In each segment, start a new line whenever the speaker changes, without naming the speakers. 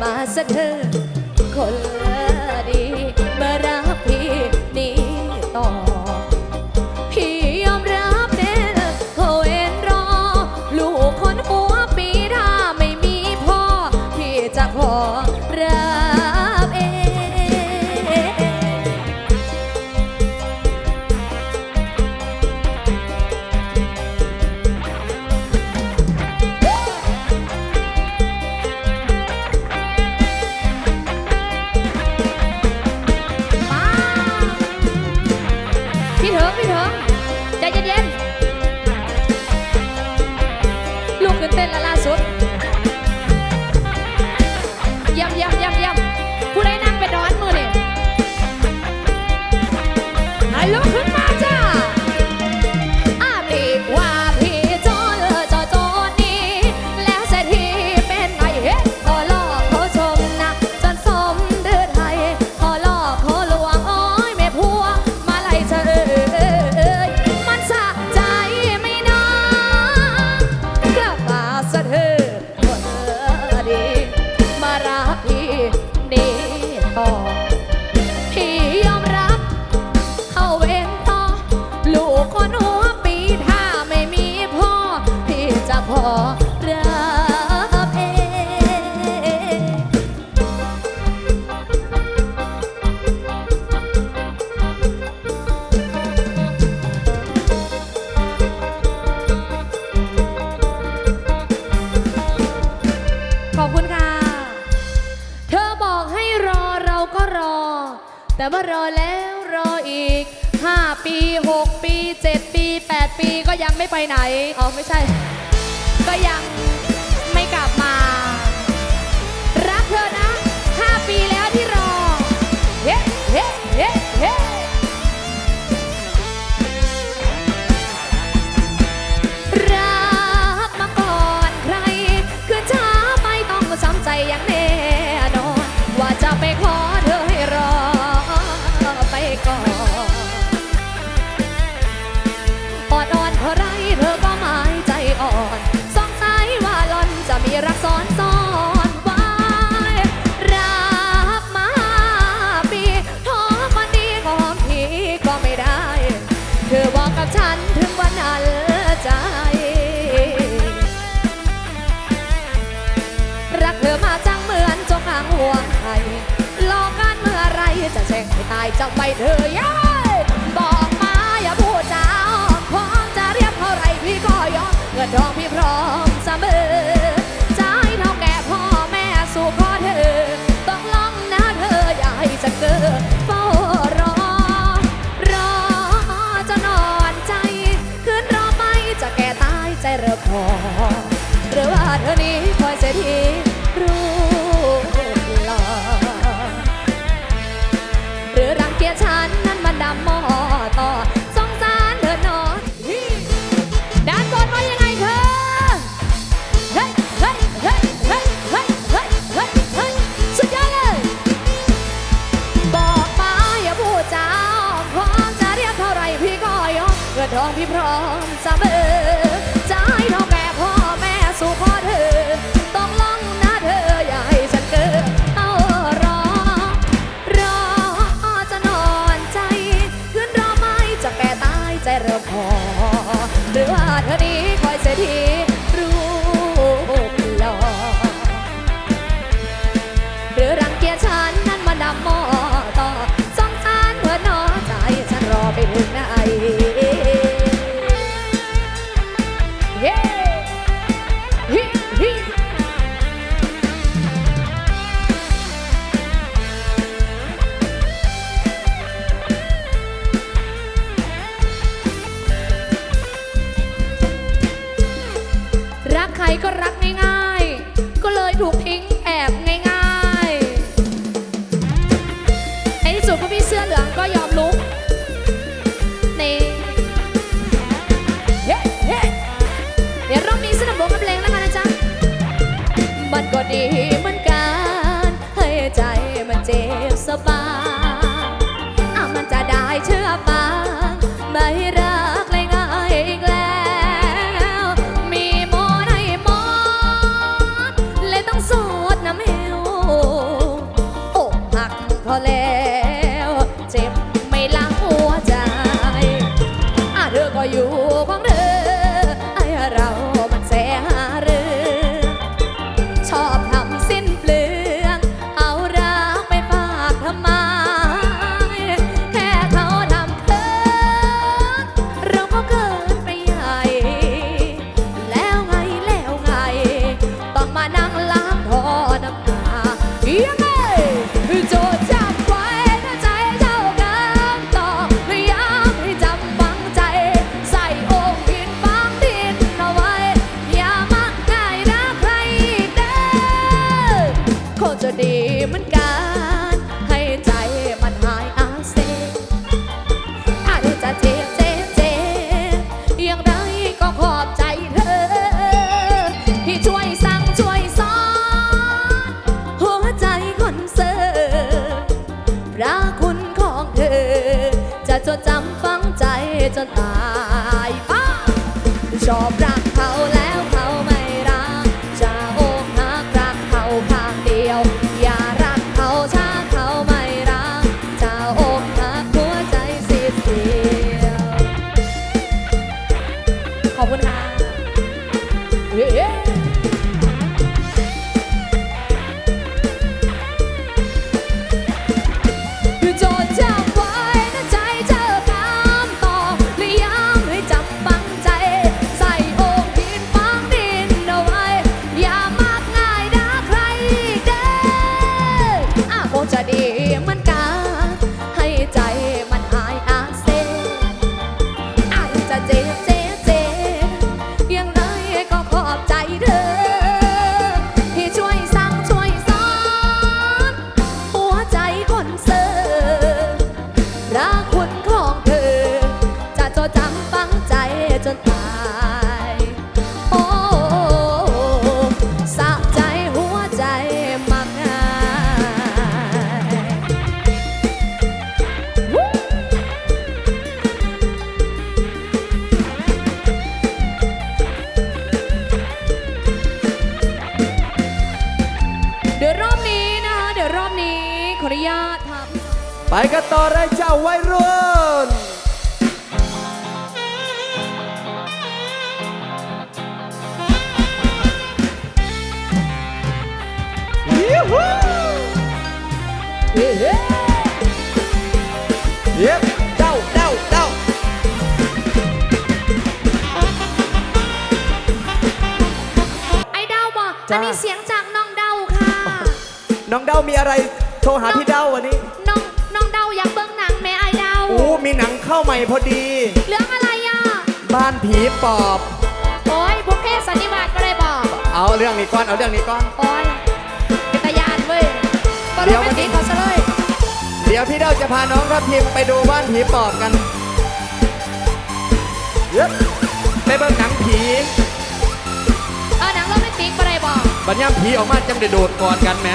มาซะเธอคน แต่ว่ารอแล้วรออีก 5 ปี 6 ปี 7 ปี 8 ปีก็ยังไม่ไปไหน อ๋อ ไม่ใช่ ก็ยังายจะไปเธอยายบอกมาอย่าพูดจาพร้อมจะเรียกเท่าไรพี่ก็ยอมเงินทองพี่พร้อมเสมอ here. บส จจนตายป้าชอบ จจนตายโอ้สะใจหัวใจมากง่ายเดี๋ยวรอบนี้นะคะเดี๋ยวรอบนี้ขออนุญาตทำ
ไปกันต่อเลยเจ้าวัยรุ่น
อกอันนี้เสียงจากน้องเดาค่ะ
น้องเด้ามีอะไรโทรหาพี่เด้าวันนี้
น้องน้องเดาอยากเบิ่งหนังแม่ไอ้เดา
โอ้มีหนังเข้าใหม่พอดี
เรื่องอะไรอะ
บ้านผีปอบ
โอ้ยบุพเพสันนิวาสก็เลยบอก
เอาเรื่องนี้ก่อน เอาเรื่องนี้ก่อน
โอ้ยเป็นตายานเว้ยก็
เดี๋
เดี๋
ย
ยวว
วั
ไม่
นนี้
ติดเขาซะเลย
เดี๋ยวพี่เด้าจะพาน้องทัพทิมไปดูบ้านผีปอบกัน เย็บไปเบิ่งหนังผี
บอก
บัญญัติผีออกมาจังได้โดดก่อนกันแหม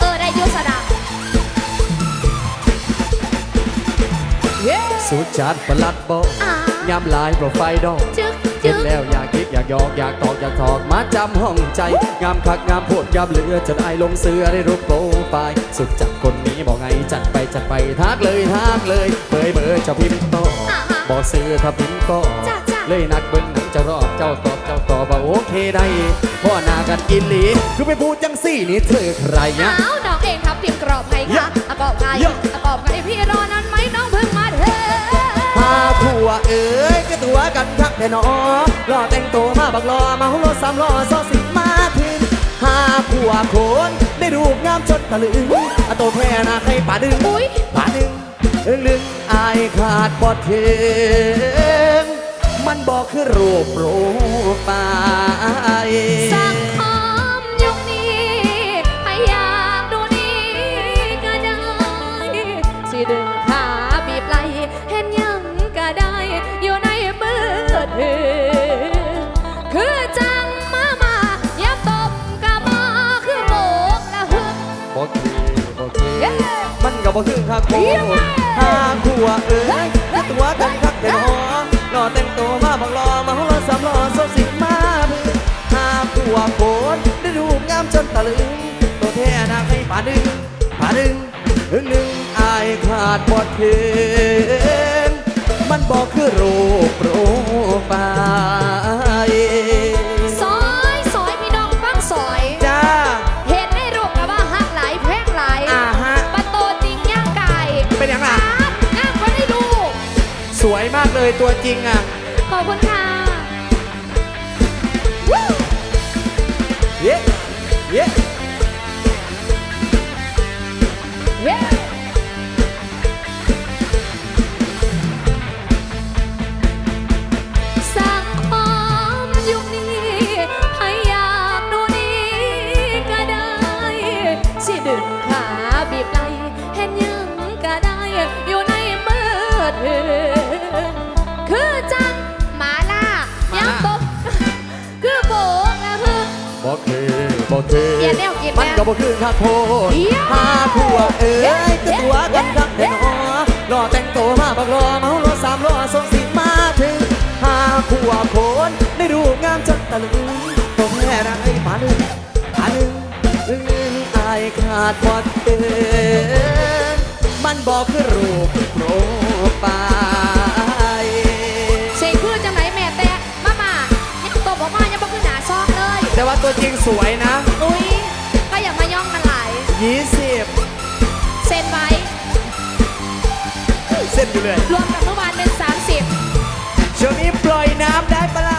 เออได้อยุสดังเย้
สุดจัดประหลัดบอก
อ่ายา
มลายโปรไฟล์ดอก
จึ๊ก
เห็
จึ๊
น
ก
แล้วอยากคิดอยากหยอกอยากตอกอยากถอกมาจำห้องใจ งามคักงามโพดงามเหลือจนไอายลงเสือได้รูปโปรไฟล์สุดจัดคนนี้บอกไงจัดไปจัดไปทักเลยทักเลยเบยเบอร์เจ้าพิมพ์ต่อ
อ่าฮะ
บอกซื้อถ้าพิมพ์ก็
จ้ะจ้ะ
เลยนักเบิ้งหนังจะรอบเจ้าตอบเจ้าตอบว่าโอเคได้พ่อหนากันอินหลีคือไปพูดจังสี่นี่เธอใครเนี่ย
อ้าวน้องเองทำพิมพ์กรอบให้
เย
ค่ะ
อะ
อะกรอบไง
เยอะ
อะกรอบไงพี่รอนั้นไหมน้องเพิ่งมาเถอะ
พาผัวเอ๋ยก็ตัวกันทักแท่นอรอแต่งตัวมาบักรอมาหัวรถสามล้อซอสิมาถึงหาผัวโคนได้รูปงามจนตะลึงอะโตแพ้นาใครป่าดึง
อุ๊ย
ป่าดึงลึงลึงอายขาดบอดเทง มันบอกคือรูปโปรไฟล์
สังคมยุคนี้ให้อยากดูดีก็ได้ สิดึงขาบีบไหลเห็นยังก็ได้ อยู่ในมือถือคือจังมามายับตบกะมาคือโบกและหึก
บ่คือบ่คือ
เย้
มันก็บ่คือคักโค
เยี่ยมมาก
หาขัวเอ้ยคือตัวกันคักแต่หนอรอ แต่งตัวมาบักรอมาหัวสามรอโซสิมาเพื่อหาผัวโคนได้รูปงามจนตะลึงตัวแท้นางให้ผ่าดึงผ่าดึงหึงหนึ่งอายขาดบอดเทนมันบอกคือรูปโปรไฟ
ตัว
จริงอะ
ขอบคุณค่ะ มันแม่
ก็บ่คือคักโพด
เดี๋ยว
หาขัวเอ้
เดี๋ยวย
ก็ตัวกันคักแต่หนอรอแต่งตัวมาบักรอเมารถสามล้อส่งสิมาถึงหาขัวโคนได้รูปงามจนตะลึงตัวแม่รักไอ้ป่าหนึ่งป่าหนึ่งอึ้งอายขาดบอดเกินมันบอกคือรูปโปรไฟล์
เสียงคือจังไหนแม่แตกมามายังตบออกมายังบอกคือหนาซอกเลย
แต่ว่าตัวจริงสวยนะ
อุ้ย
20
เซ็นไว้
เซ็นอยู่เลย
รวมกับเมื่อวานเป็น 30
ช่วงนี้ปล่อยน้ำได้ปะ